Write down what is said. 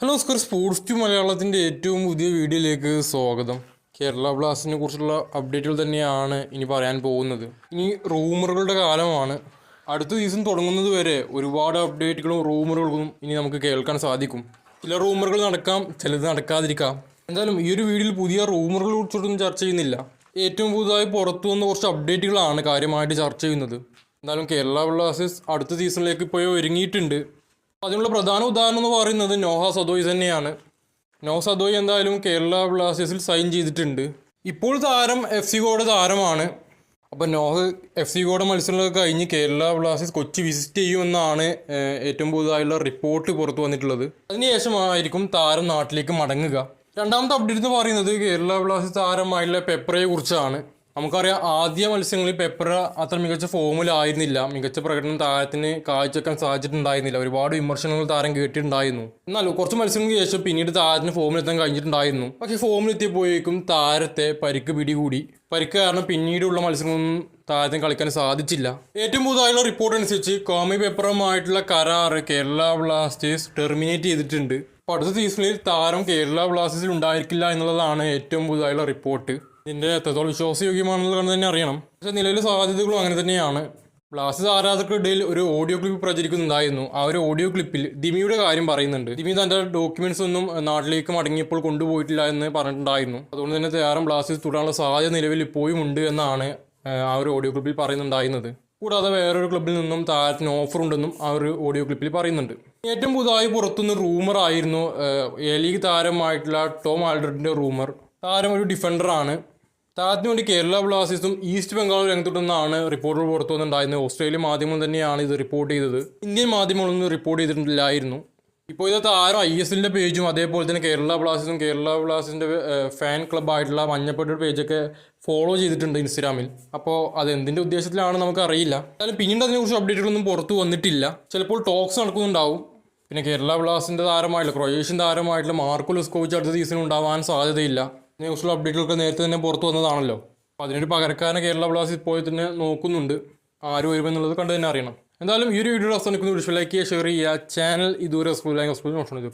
Hello നമസ്കാരം. Sports to മലയാളത്തിന്റെ ഏറ്റവും പുതിയ വീഡിയോയിലേക്ക് സ്വാഗതം. കേരള ബ്ലാസ്റ്റിനെ കുറിച്ചുള്ള അപ്ഡേറ്റുകൾ തന്നെയാണ് ഇനി പറയാൻ പോകുന്നത്. ഇനി റൂമറുകളുടെ കാലമാണ്. അടുത്ത സീസൺ തുടങ്ങുന്നത് വരെ ഒരുപാട് അപ്ഡേറ്റുകളും റൂമറുകളും ഇനി നമുക്ക് കേൾക്കാൻ സാധിക്കും. ചില റൂമറുകൾ നടക്കാം ചിലത് നടക്കാതിരിക്കാം. എന്തായാലും ഈ ഒരു വീഡിയോയിൽ പുതിയ റൂമറുകളെ കുറിച്ചൊന്നും ചർച്ച ചെയ്യുന്നില്ല. ഏറ്റവും പുതുതായി പുറത്തു വന്ന കുറച്ച് അപ്ഡേറ്റുകളാണ് കാര്യമായിട്ട് ചർച്ച ചെയ്യുന്നത്. എന്തായാലും കേരള ബ്ലാസ്റ്റേഴ്സ് അടുത്ത സീസണിലേക്ക് ഇപ്പോൾ ഒരുങ്ങിയിട്ടുണ്ട്. അതിനുള്ള പ്രധാന ഉദാഹരണം എന്ന് പറയുന്നത് നോഹ സദോയ് തന്നെയാണ്. നോഹ സദോയ് എന്തായാലും കേരള ബ്ലാസ്റ്റേഴ്സിൽ സൈൻ ചെയ്തിട്ടുണ്ട്. ഇപ്പോൾ താരം എഫ് സി ഗോയുടെ താരമാണ്. അപ്പോൾ നോഹ എഫ് സി ഗോയുടെ മത്സരങ്ങളൊക്കെ കഴിഞ്ഞ് കേരള ബ്ലാസ്റ്റേഴ്സ് കൊച്ചി വിസിറ്റ് ചെയ്യുമെന്നാണ് ഏറ്റവും പുതുതായുള്ള റിപ്പോർട്ട് പുറത്തു വന്നിട്ടുള്ളത്. അതിനുശേഷമായിരിക്കും താരം നാട്ടിലേക്ക് മടങ്ങുക. രണ്ടാമത്തെ അപ്ഡേറ്റ് എന്ന് പറയുന്നത് കേരള ബ്ലാസ്റ്റേഴ്സ് താരമായുള്ള പെപ്പറയെ കുറിച്ചാണ്. നമുക്കറിയാം ആദ്യ മത്സരങ്ങളിൽ പെപ്പറ അത്ര മികച്ച ഫോമിലായിരുന്നില്ല മികച്ച പ്രകടനം താരത്തിന് കാഴ്ചവെക്കാൻ സാധിച്ചിട്ടുണ്ടായിരുന്നില്ല. ഒരുപാട് വിമർശനങ്ങൾ താരം കേട്ടിട്ടുണ്ടായിരുന്നു. എന്നാൽ കുറച്ച് മത്സരങ്ങൾക്ക് ശേഷം പിന്നീട് താരത്തിന് ഫോമിലെത്താൻ കഴിഞ്ഞിട്ടുണ്ടായിരുന്നു. പക്ഷേ ഫോമിലെത്തിയപ്പോഴേക്കും താരത്തെ പരിക്ക് പിടികൂടി. പരിക്ക് കാരണം പിന്നീടുള്ള മത്സരങ്ങളൊന്നും താരത്തിന് കളിക്കാൻ സാധിച്ചില്ല. ഏറ്റവും പുതുതായുള്ള റിപ്പോർട്ട് അനുസരിച്ച് കോമി പെപ്പറുമായിട്ടുള്ള കരാറ് കേരള ബ്ലാസ്റ്റേഴ്സ് ടെർമിനേറ്റ് ചെയ്തിട്ടുണ്ട്. അപ്പോൾ അടുത്ത സീസണിൽ താരം കേരള ബ്ലാസ്റ്റേഴ്സിൽ ഉണ്ടായിരിക്കില്ല എന്നുള്ളതാണ് ഏറ്റവും പുതുതായുള്ള റിപ്പോർട്ട് ഇതിന്റെ എത്രത്തോളം വിശ്വാസയോഗ്യമാണെന്നുള്ളത് തന്നെ അറിയണം. പക്ഷേ നിലവിലെ സാധ്യതകളും അങ്ങനെ തന്നെയാണ്. ബ്ലാസ്റ്റേഴ്സ് ആരാധകർക്കിടയിൽ ഒരു ഓഡിയോ ക്ലിപ്പ് പ്രചരിക്കുന്നുണ്ടായിരുന്നു. ആ ഒരു ഓഡിയോ ക്ലിപ്പിൽ ദിമിയുടെ കാര്യം പറയുന്നുണ്ട്. ദിമി തന്റെ ഡോക്യുമെന്റ്സ് ഒന്നും നാട്ടിലേക്ക് മടങ്ങിയപ്പോൾ കൊണ്ടുപോയിട്ടില്ല എന്ന് പറഞ്ഞിട്ടുണ്ടായിരുന്നു. അതുകൊണ്ട് തന്നെ താരം ബ്ലാസ്റ്റേഴ്സ് തുടരാനുള്ള സാധ്യത നിലവിൽ ഇപ്പോഴും ഉണ്ട് എന്നാണ് ആ ഒരു ഓഡിയോ ക്ലിപ്പിൽ പറയുന്നുണ്ടായിരുന്നത്. കൂടാതെ വേറൊരു ക്ലബിൽ നിന്നും താരത്തിന് ഓഫർ ഉണ്ടെന്നും ആ ഒരു ഓഡിയോ ക്ലിപ്പിൽ പറയുന്നുണ്ട്. ഏറ്റവും പുതുതായി പുറത്തുനിന്ന് റൂമർ ആയിരുന്നു എ ലീഗ് താരമായിട്ടുള്ള ടോം ആൽഡ്രിന്റെ റൂമർ താരം ഒരു ഡിഫൻഡറാണ് താരത്തിന് വേണ്ടി കേരള ബ്ലാസ്റ്റേഴ്സും ഈസ്റ്റ് ബംഗാളും രംഗത്തുണ്ടെന്നാണ് റിപ്പോർട്ടുകൾ പുറത്തു വന്നിട്ടുണ്ടായിരുന്നത്. ഓസ്ട്രേലിയ മാധ്യമം തന്നെയാണ് ഇത് റിപ്പോർട്ട് ചെയ്തത്. ഇന്ത്യൻ മാധ്യമങ്ങളൊന്നും റിപ്പോർട്ട് ചെയ്തിട്ടില്ലായിരുന്നു. ഇപ്പോൾ ഇത് താരം ഐ എസ് എല്ലിന്റെ പേജും അതേപോലെ തന്നെ കേരള ബ്ലാസ്റ്റേഴ്സും കേരള ബ്ലാസ്റ്റേഴ്സിന്റെ ഫാൻ ക്ലബ്ബായിട്ടുള്ള മഞ്ഞപ്പെട്ട പേജൊക്കെ ഫോളോ ചെയ്തിട്ടുണ്ട് ഇൻസ്റ്റാഗ്രാമിൽ. അപ്പോൾ അത് എന്തിന്റെ ഉദ്ദേശത്തിലാണ് നമുക്ക് അറിയില്ല എന്നാലും പിന്നീട് അതിനെക്കുറിച്ച് അപ്ഡേറ്റുകളൊന്നും പുറത്തു വന്നിട്ടില്ല. ചിലപ്പോൾ ടോക്സ് നടക്കുന്നുണ്ടാവും. പിന്നെ കേരള ബ്ലാസ്റ്റിന്റെ താരമായിട്ടുള്ള ക്രൊയേഷ്യൻ താരമായിട്ടുള്ള മാർക്കോ ലുസ്കോവിച്ച് അടുത്ത സീസണിൽ ഉണ്ടാവാൻ സാധ്യതയില്ല. ന്യൂസിലെ അപ്ഡേറ്റുകളൊക്കെ നേരത്തെ തന്നെ പുറത്തു വന്നതാണല്ലോ. അപ്പോൾ അതിനൊരു പകരക്കാരനെ കേരള ബ്ലാസ്റ്റ് ഇപ്പോൾ തന്നെ നോക്കുന്നുണ്ട്. ആര് വരുമെന്നുള്ളത് കണ്ടു തന്നെ അറിയണം. എന്തായാലും ഈ ഒരു വീഡിയോ അവസാനിക്കുന്ന. വിഷയം ലൈക്ക് ചെയ്യുക ഷെയർ ചെയ്യുക. ചാനൽ ഇതുവരെ സ്കൂൾ സ്കൂൾ നോക്കണം